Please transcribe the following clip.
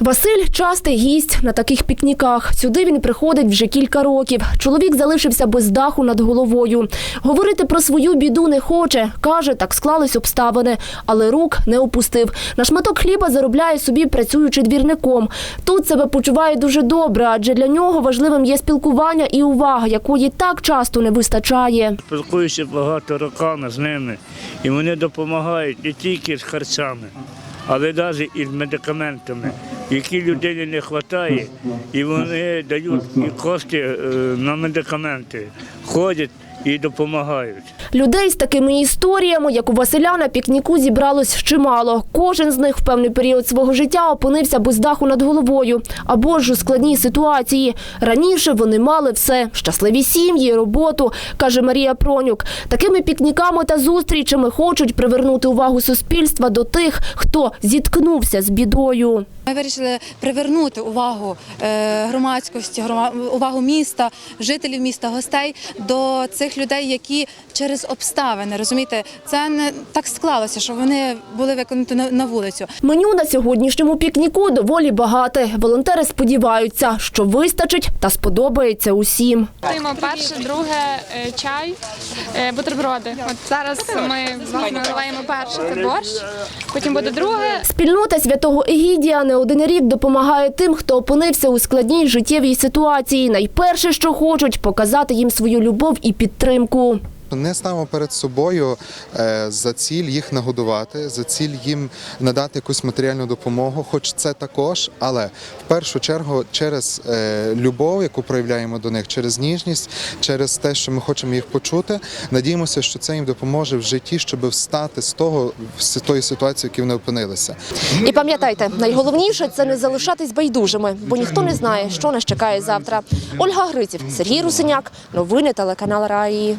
Василь частий гість на таких пікніках. Сюди він приходить вже кілька років. Чоловік залишився без даху над головою. Говорити про свою біду не хоче. Каже, так склались обставини, але рук не опустив. На шматок хліба заробляє собі, працюючи двірником. Тут себе почуває дуже добре, адже для нього важливим є спілкування і увага, якої так часто не вистачає. Спілкуюся багато роками з ними, і вони допомагають не тільки з харчами, але навіть і з медикаментами, які людині не вистачає, і вони дають кошти е, на медикаменти, ходять і допомагають. Людей з такими історіями, як у Василя, на пікніку зібралось чимало. Кожен з них в певний період свого життя опинився без даху над головою або ж у складній ситуації. Раніше вони мали все щасливі сім'ї, роботу, каже Марія Пронюк. Такими пікніками та зустрічами хочуть привернути увагу суспільства до тих, хто зіткнувся з бідою. Ми вирішили привернути увагу е, громадськості, грома- увагу міста, жителів міста, гостей до цих людей, які через обставини розумієте, це не так склалося, що вони були виконати на, на вулицю. Меню на сьогоднішньому пікніку доволі багате. Волонтери сподіваються, що вистачить та сподобається усім. Готуємо перше, друге е, чай, е, бутерброди. От зараз ми наливаємо перше це борщ, потім буде друге. Спільнота святого Егідія не один рік допомагає тим, хто опинився у складній життєвій ситуації. Найперше, що хочуть, показати їм свою любов і підтримку. Не ставимо перед собою е, за ціль їх нагодувати, за ціль їм надати якусь матеріальну допомогу, хоч це також, але в першу чергу через е, любов, яку проявляємо до них, через ніжність, через те, що ми хочемо їх почути. Надіємося, що це їм допоможе в житті, щоб встати з того з тої ситуації, в якій вони опинилися. І пам'ятайте, найголовніше це не залишатись байдужими, бо ніхто не знає, що нас чекає завтра. Ольга Гриців, Сергій Русиняк, новини телеканал Раї.